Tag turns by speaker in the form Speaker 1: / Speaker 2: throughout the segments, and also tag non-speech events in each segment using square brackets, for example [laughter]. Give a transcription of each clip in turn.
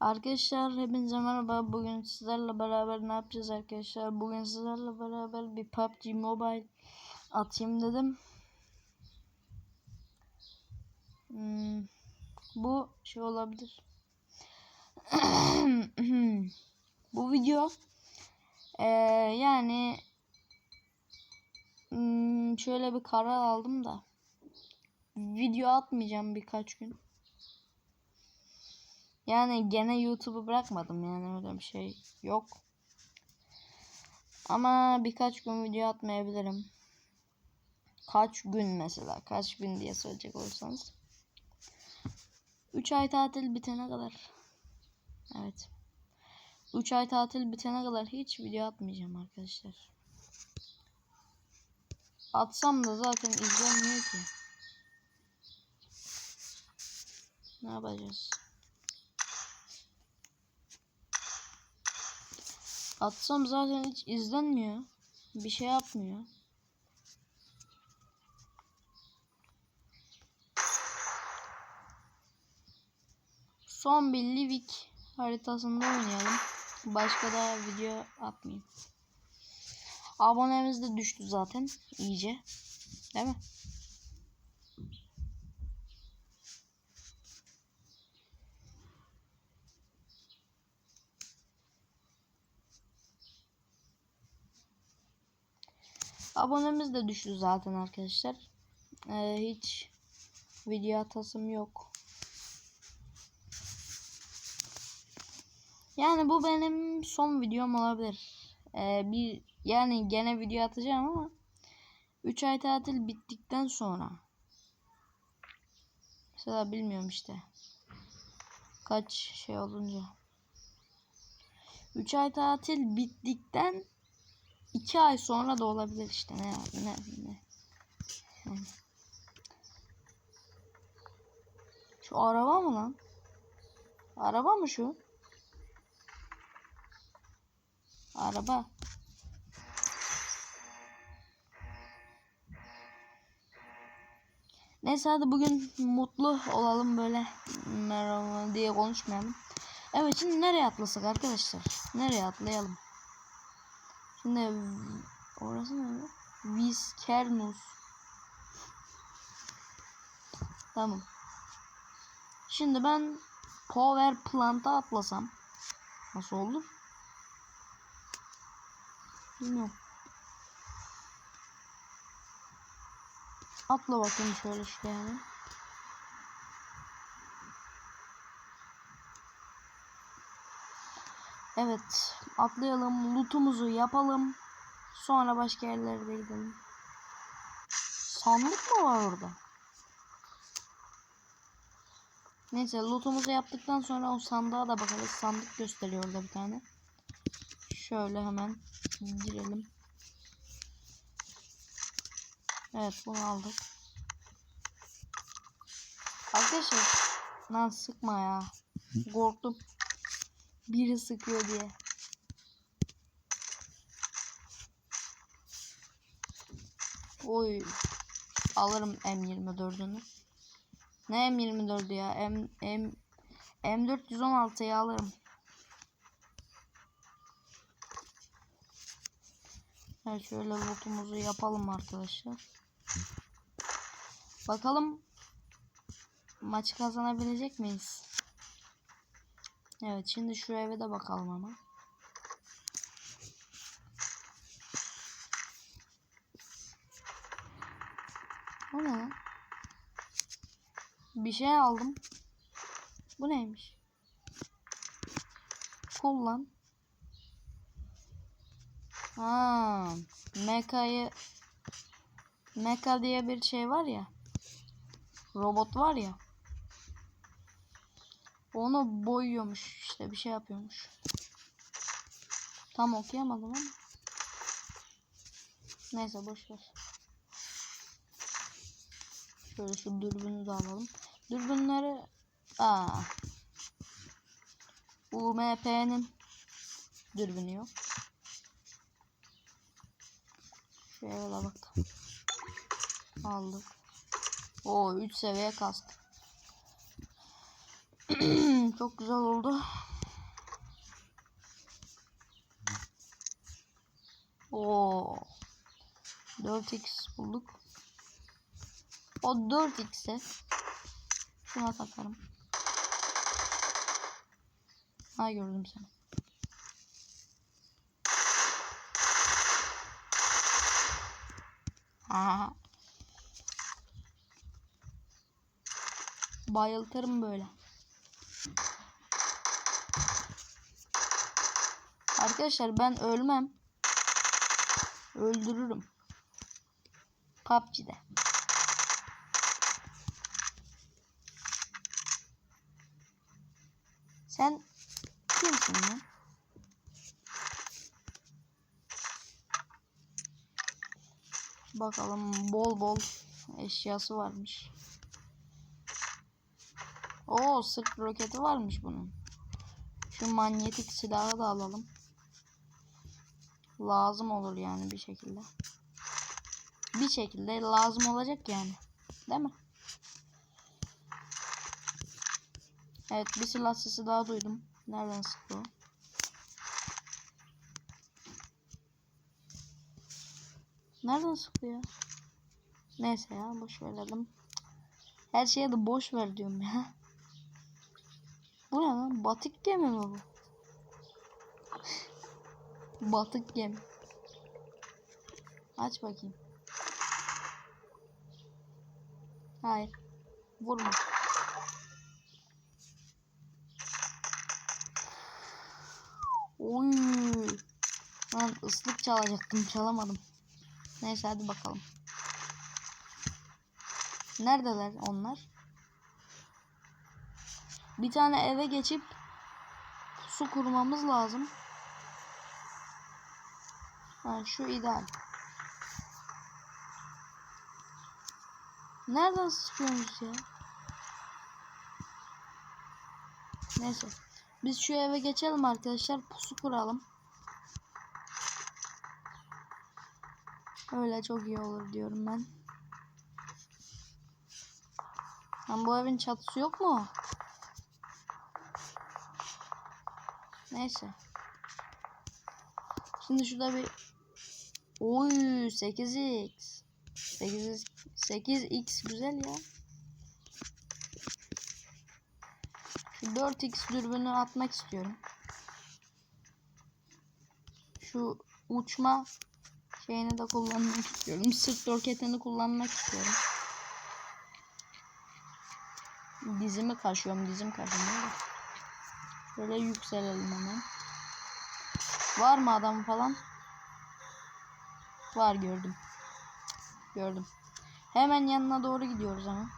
Speaker 1: Arkadaşlar hepinize merhaba. Bugün sizlerle beraber ne yapacağız arkadaşlar? Bugün sizlerle beraber bir PUBG Mobile atayım dedim. Hmm, bu şey olabilir. [clears throat] bu video eee, yani hmm, şöyle bir karar aldım da video atmayacağım birkaç gün. Yani gene YouTube'u bırakmadım yani öyle bir şey yok. Ama birkaç gün video atmayabilirim. Kaç gün mesela? Kaç gün diye söyleyecek olursanız. 3 ay tatil bitene kadar. Evet. 3 ay tatil bitene kadar hiç video atmayacağım arkadaşlar. Atsam da zaten izlenmiyor ki. Ne yapacağız? Atsam zaten hiç izlenmiyor. Bir şey yapmıyor. Son bir Livik haritasında oynayalım. Başka da video atmayayım. Abonemiz de düştü zaten iyice. Değil mi? Abonemiz de düştü zaten arkadaşlar. Ee, hiç video atasım yok. Yani bu benim son videom olabilir. Ee, bir yani gene video atacağım ama 3 ay tatil bittikten sonra mesela bilmiyorum işte kaç şey olunca 3 ay tatil bittikten 2 ay sonra da olabilir işte ne ne ne. Şu araba mı lan? Araba mı şu? Araba. Neyse hadi bugün mutlu olalım böyle merhaba diye konuşmayalım. Evet şimdi nereye atlasak arkadaşlar? Nereye atlayalım? Şimdi orası ne? Viskernus. Tamam. Şimdi ben Power Plant'a atlasam nasıl olur? Bilmiyorum. Atla bakayım şöyle şuraya. Yani. Evet. Atlayalım. Lootumuzu yapalım. Sonra başka yerlere de gidelim. Sandık mı var orada? Neyse lootumuzu yaptıktan sonra o sandığa da bakalım. Sandık gösteriyor orada bir tane. Şöyle hemen girelim. Evet bunu aldık. Arkadaşlar lan sıkma ya. Korktum. Biri sıkıyor diye. Oy. Alırım M24'ünü. Ne M24'ü ya? M M M416'yı alırım. Evet şöyle lootumuzu yapalım arkadaşlar. Bakalım maçı kazanabilecek miyiz? Evet şimdi şu eve de bakalım ama. O ne lan? Bir şey aldım. Bu neymiş? Kullan. Ha, Meka'yı Meka diye bir şey var ya. Robot var ya. Onu boyuyormuş işte bir şey yapıyormuş. Tam okuyamadım ama. Neyse boş ver. Şöyle şu dürbünü de alalım. Dürbünleri aa. UMP'nin dürbünü yok. Şöyle bak. Aldık. O 3 seviye kastık. [clears throat] Çok güzel oldu. Oo. 4x bulduk. O 4x'e şuna takarım. Ha gördüm seni. Aha. Bayıltırım böyle. Arkadaşlar ben ölmem. Öldürürüm. PUBG'de. Sen kimsin lan? Bakalım bol bol eşyası varmış. Oo sırt roketi varmış bunun. Şu manyetik silahı da alalım. Lazım olur yani bir şekilde. Bir şekilde lazım olacak yani. Değil mi? Evet bir silah sesi daha duydum. Nereden sıktı? Nereden sıktı ya? Neyse ya boş verelim. Her şeye de boş ver diyorum ya. Bu ne lan? Batık gemi mi bu? Batık gemi. Aç bakayım. Hayır. Vurma. Oy. Lan ıslık çalacaktım çalamadım. Neyse hadi bakalım. Neredeler onlar? Bir tane eve geçip su kurmamız lazım. Ha, şu ideal. Nereden sıkıyorsunuz ya? Neyse. Biz şu eve geçelim arkadaşlar. Pusu kuralım. Öyle çok iyi olur diyorum ben. Lan bu evin çatısı yok mu? Neyse. Şimdi şurada bir Oy 8x 8 8x güzel ya. Şu 4x dürbünü atmak istiyorum. Şu uçma şeyini de kullanmak istiyorum. Sırt roketini kullanmak istiyorum. Dizimi kaşıyorum, dizim kaşınıyor. Böyle yükselelim hemen. Var mı adam falan? Var gördüm. Gördüm. Hemen yanına doğru gidiyoruz ama.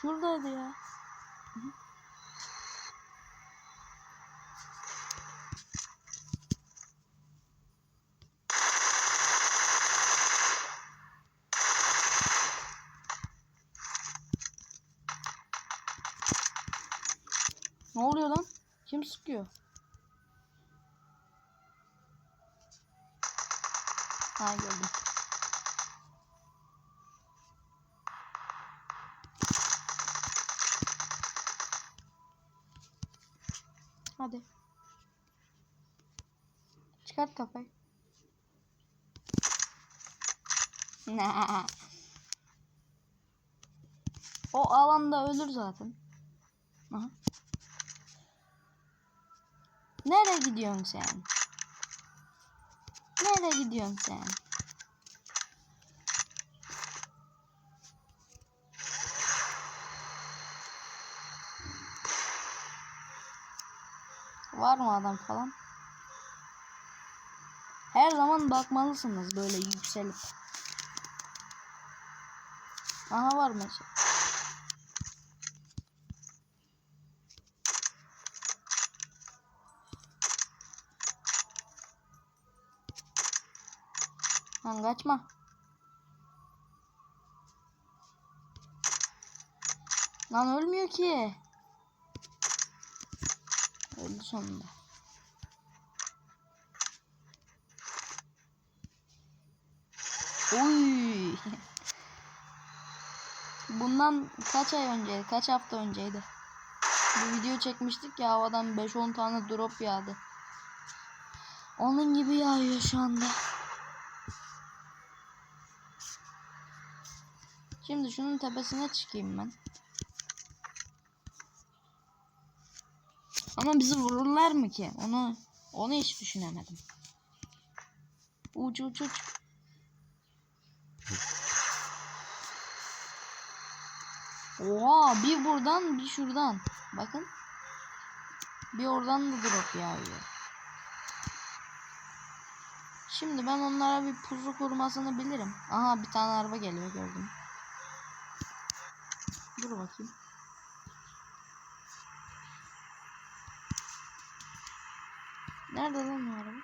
Speaker 1: Şuradaydı ya. Hı. Ne oluyor lan? Kim sıkıyor? Ha gördüm. Hadi. Çıkart kafayı. O alanda ölür zaten. Aha. Nereye gidiyorsun sen? Nereye gidiyorsun sen? Var mı adam falan? Her zaman bakmalısınız böyle yükselip. Aha var mesela. Lan kaçma. Lan ölmüyor ki. Öldü sonunda. Oy. [laughs] Bundan kaç ay önceydi? Kaç hafta önceydi? Bir video çekmiştik ya havadan 5-10 tane drop yağdı. Onun gibi yağıyor şu anda. Şimdi şunun tepesine çıkayım ben. Ama bizi vururlar mı ki? Onu onu hiç düşünemedim. Uç uç. Oha bir buradan bir şuradan. Bakın. Bir oradan da drop yağıyor. Şimdi ben onlara bir pusu kurmasını bilirim. Aha bir tane araba geliyor gördüm. Dur bakayım. Nerede lan o araba?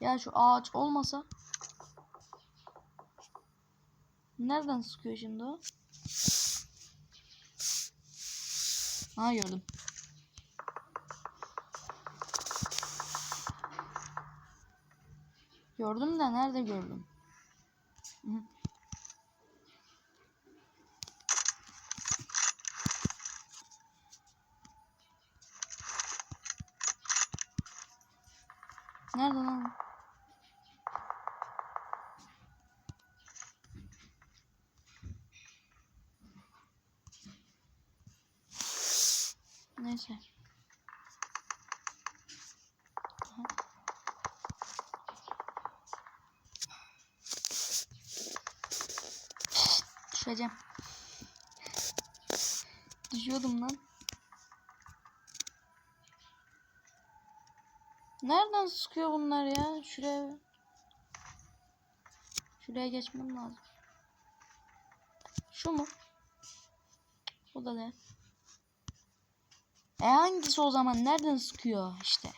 Speaker 1: Ya şu ağaç olmasa Nereden sıkıyor şimdi o? Ha gördüm. Gördüm de nerede gördüm? Nerede lan? Neyse. Aha. Düşeceğim. Düşüyordum lan. Nereden sıkıyor bunlar ya? Şuraya Şuraya geçmem lazım. Şu mu? O da ne? E hangisi o zaman? Nereden sıkıyor işte?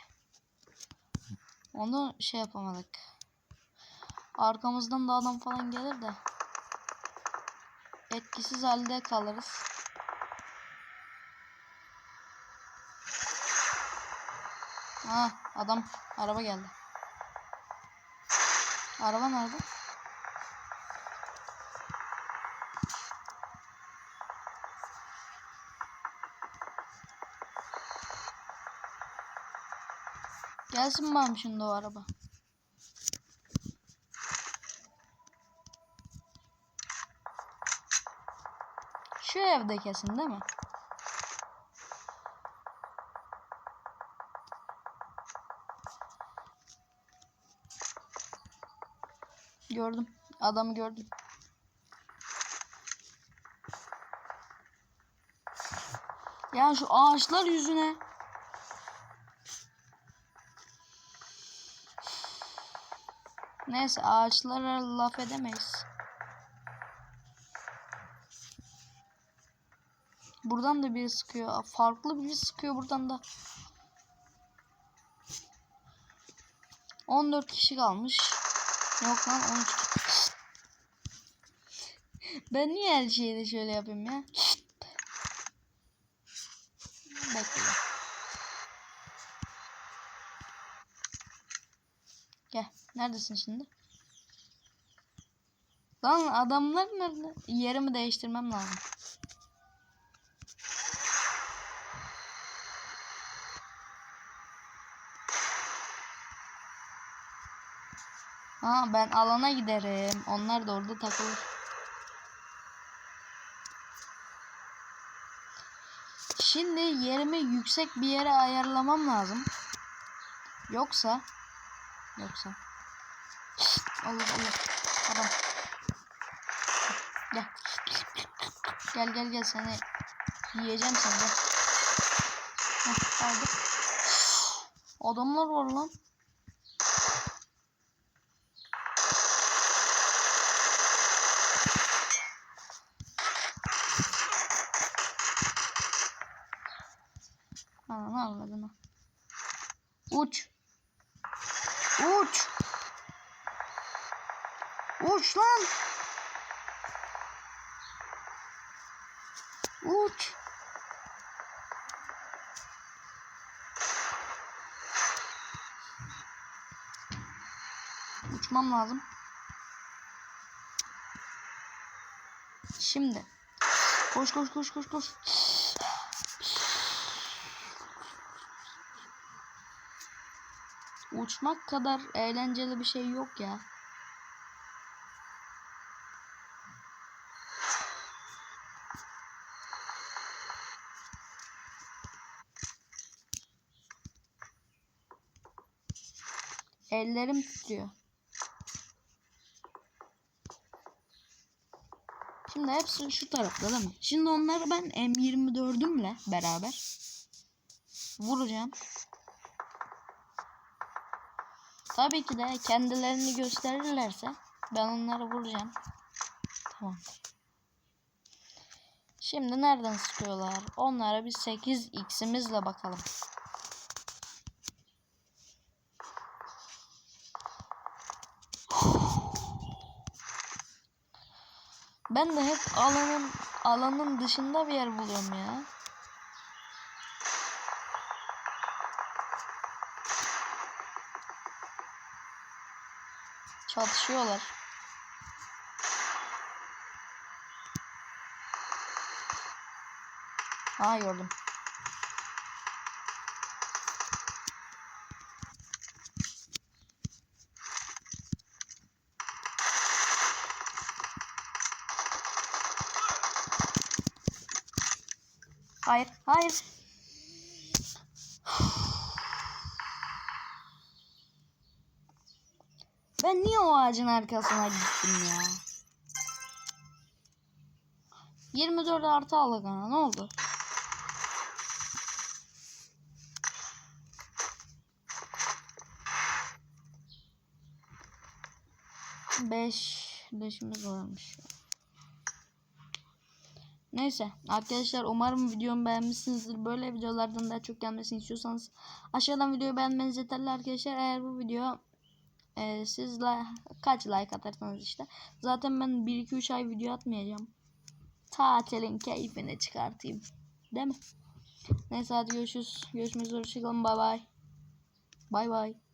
Speaker 1: Onu şey yapamadık. Arkamızdan da adam falan gelir de. Etkisiz halde kalırız. Ha adam araba geldi. Araba nerede? Gelsin bana şimdi o araba. Evde kesin değil mi? Gördüm. Adamı gördüm. Ya şu ağaçlar yüzüne. Neyse ağaçlara laf edemeyiz. Buradan da biri sıkıyor. Farklı biri sıkıyor buradan da. 14 kişi kalmış. Yok lan 13. Ben niye her şeyi de şöyle yapayım ya? Bekle. Gel. Neredesin şimdi? Lan adamlar nerede? Yerimi değiştirmem lazım. Ha ben alana giderim. Onlar da orada takılır. Şimdi yerimi yüksek bir yere ayarlamam lazım. Yoksa yoksa. Allah Allah adam gel. Gel gel gel. Seni yiyeceğim seni. Heh, aldık adamlar var lan Uç. Uç. Uç lan. Uç. Uçmam lazım. Şimdi. Koş koş koş koş koş. Uçmak kadar eğlenceli bir şey yok ya. Ellerim titriyor. Şimdi hepsi şu tarafta değil mi? Şimdi onları ben M24'ümle beraber vuracağım. Tabii ki de kendilerini gösterirlerse ben onları vuracağım. Tamam. Şimdi nereden sıkıyorlar? Onlara bir 8x'imizle bakalım. Ben de hep alanın alanın dışında bir yer buluyorum ya. Çatışıyorlar. Ha gördüm. Hayır, hayır. Ben niye o ağacın arkasına gittim ya? 24 artı aldık ana ne oldu? Beş leşimiz varmış. Neyse arkadaşlar umarım videomu beğenmişsinizdir. Böyle videolardan daha çok gelmesini istiyorsanız aşağıdan videoyu beğenmeniz yeterli arkadaşlar. Eğer bu video e, siz la- kaç like atarsanız işte. Zaten ben 1-2-3 ay video atmayacağım. Tatilin keyfini çıkartayım. Değil mi? Neyse hadi görüşürüz. Görüşmek üzere. Hoşçakalın. Bay bay. Bay bay.